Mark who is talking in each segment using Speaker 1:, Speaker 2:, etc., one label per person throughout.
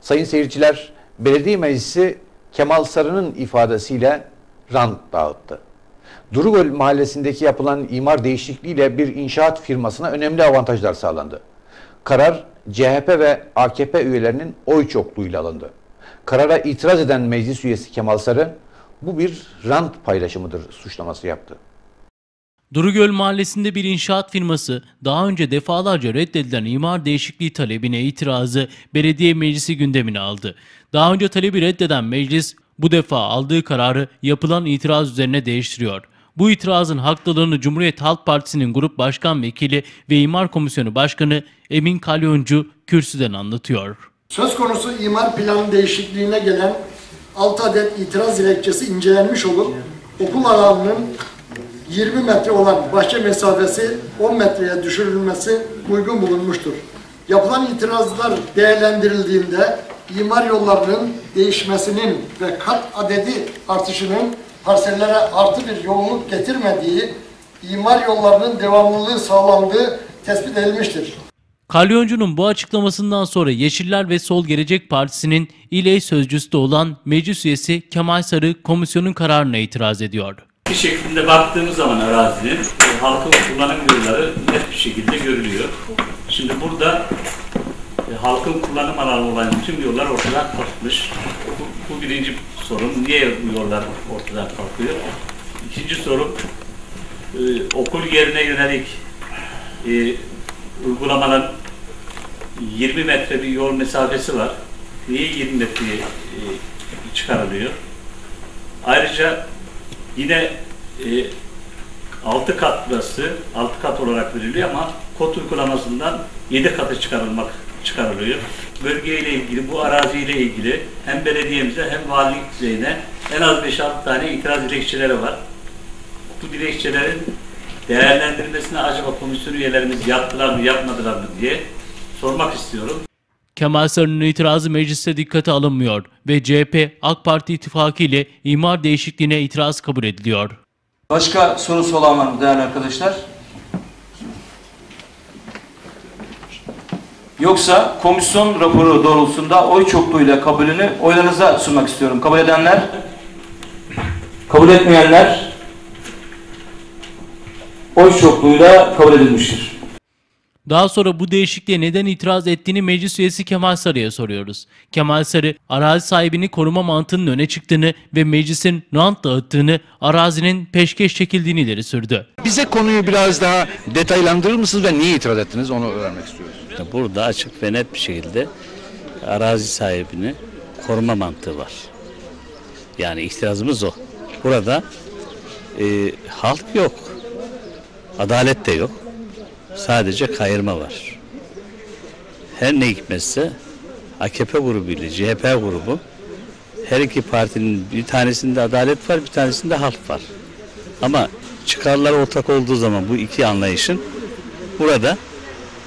Speaker 1: Sayın seyirciler, belediye meclisi Kemal Sarı'nın ifadesiyle rant dağıttı. Durugöl mahallesindeki yapılan imar değişikliğiyle bir inşaat firmasına önemli avantajlar sağlandı. Karar CHP ve AKP üyelerinin oy çokluğuyla alındı. Karara itiraz eden meclis üyesi Kemal Sarı bu bir rant paylaşımıdır suçlaması yaptı.
Speaker 2: Durugöl Mahallesi'nde bir inşaat firması daha önce defalarca reddedilen imar değişikliği talebine itirazı belediye meclisi gündemine aldı. Daha önce talebi reddeden meclis bu defa aldığı kararı yapılan itiraz üzerine değiştiriyor. Bu itirazın haklılığını Cumhuriyet Halk Partisi'nin Grup Başkan Vekili ve İmar Komisyonu Başkanı Emin Kalyoncu kürsüden anlatıyor.
Speaker 3: Söz konusu imar planı değişikliğine gelen 6 adet itiraz dilekçesi incelenmiş olup okul alanının 20 metre olan bahçe mesafesi 10 metreye düşürülmesi uygun bulunmuştur. Yapılan itirazlar değerlendirildiğinde imar yollarının değişmesinin ve kat adedi artışının parsellere artı bir yoğunluk getirmediği, imar yollarının devamlılığı sağlandığı tespit edilmiştir.
Speaker 2: Kalyoncu'nun bu açıklamasından sonra Yeşiller ve Sol Gelecek Partisi'nin İLEY sözcüsü olan meclis üyesi Kemal Sarı komisyonun kararına itiraz ediyor.
Speaker 4: Bir şeklinde baktığımız zaman arazinin e, halkın kullanım yolları net bir şekilde görülüyor. Şimdi burada e, halkın kullanım alanı olan tüm yollar ortadan kalkmış. Bu, bu birinci sorun. Niye bu yollar ortadan kalkıyor? İkinci sorun e, okul yerine yönelik e, uygulamaların 20 metre bir yol mesafesi var. Niye 20 metreye e, çıkarılıyor? Ayrıca yine e, 6 kat burası, 6 kat olarak veriliyor ama kod uygulamasından 7 katı çıkarılmak çıkarılıyor. Bölgeyle ilgili, bu araziyle ilgili hem belediyemize hem valilik düzeyine en az 5-6 tane itiraz dilekçeleri var. Bu dilekçelerin değerlendirilmesini acaba komisyon üyelerimiz yaptılar mı, yapmadılar mı diye sormak istiyorum.
Speaker 2: Kemal Sarı'nın itirazı mecliste dikkate alınmıyor ve CHP AK Parti ittifakı ile imar değişikliğine itiraz kabul ediliyor.
Speaker 5: Başka sorusu olan var mı değerli arkadaşlar? Yoksa komisyon raporu doğrultusunda oy çokluğuyla kabulünü oylarınıza sunmak istiyorum. Kabul edenler? Kabul etmeyenler? Oy çokluğuyla kabul edilmiştir.
Speaker 2: Daha sonra bu değişikliğe neden itiraz ettiğini meclis üyesi Kemal Sarı'ya soruyoruz. Kemal Sarı, arazi sahibini koruma mantığının öne çıktığını ve meclisin rant dağıttığını, arazinin peşkeş çekildiğini ileri sürdü.
Speaker 1: Bize konuyu biraz daha detaylandırır mısınız ve niye itiraz ettiniz onu öğrenmek istiyoruz.
Speaker 6: Burada açık ve net bir şekilde arazi sahibini koruma mantığı var. Yani itirazımız o. Burada e, halk yok. Adalet de yok. Sadece kayırma var. Her ne hikmetse AKP grubu ile CHP grubu her iki partinin bir tanesinde adalet var bir tanesinde halk var. Ama çıkarlar ortak olduğu zaman bu iki anlayışın burada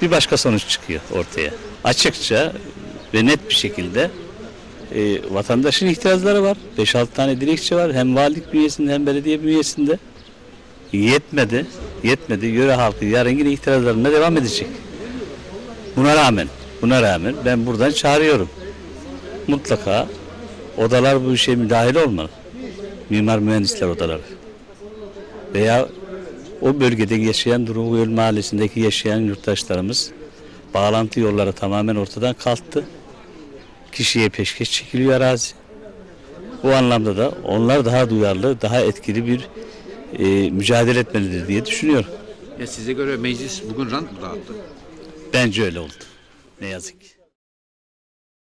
Speaker 6: bir başka sonuç çıkıyor ortaya. Açıkça ve net bir şekilde e, vatandaşın itirazları var. 5-6 tane dilekçe var. Hem valilik bünyesinde hem belediye bünyesinde. Yetmedi. Yetmedi. Yöre halkı yarın yine itirazlarına devam edecek. Buna rağmen, buna rağmen ben buradan çağırıyorum. Mutlaka odalar bu işe müdahil olmalı. Mimar mühendisler odaları. Veya o bölgede yaşayan Durugöl mahallesindeki yaşayan yurttaşlarımız bağlantı yolları tamamen ortadan kalktı. Kişiye peşkeş çekiliyor arazi. Bu anlamda da onlar daha duyarlı, daha etkili bir e, mücadele etmelidir diye düşünüyorum.
Speaker 7: Ya size göre meclis bugün rant mı dağıttı?
Speaker 6: Bence öyle oldu. Ne yazık ki.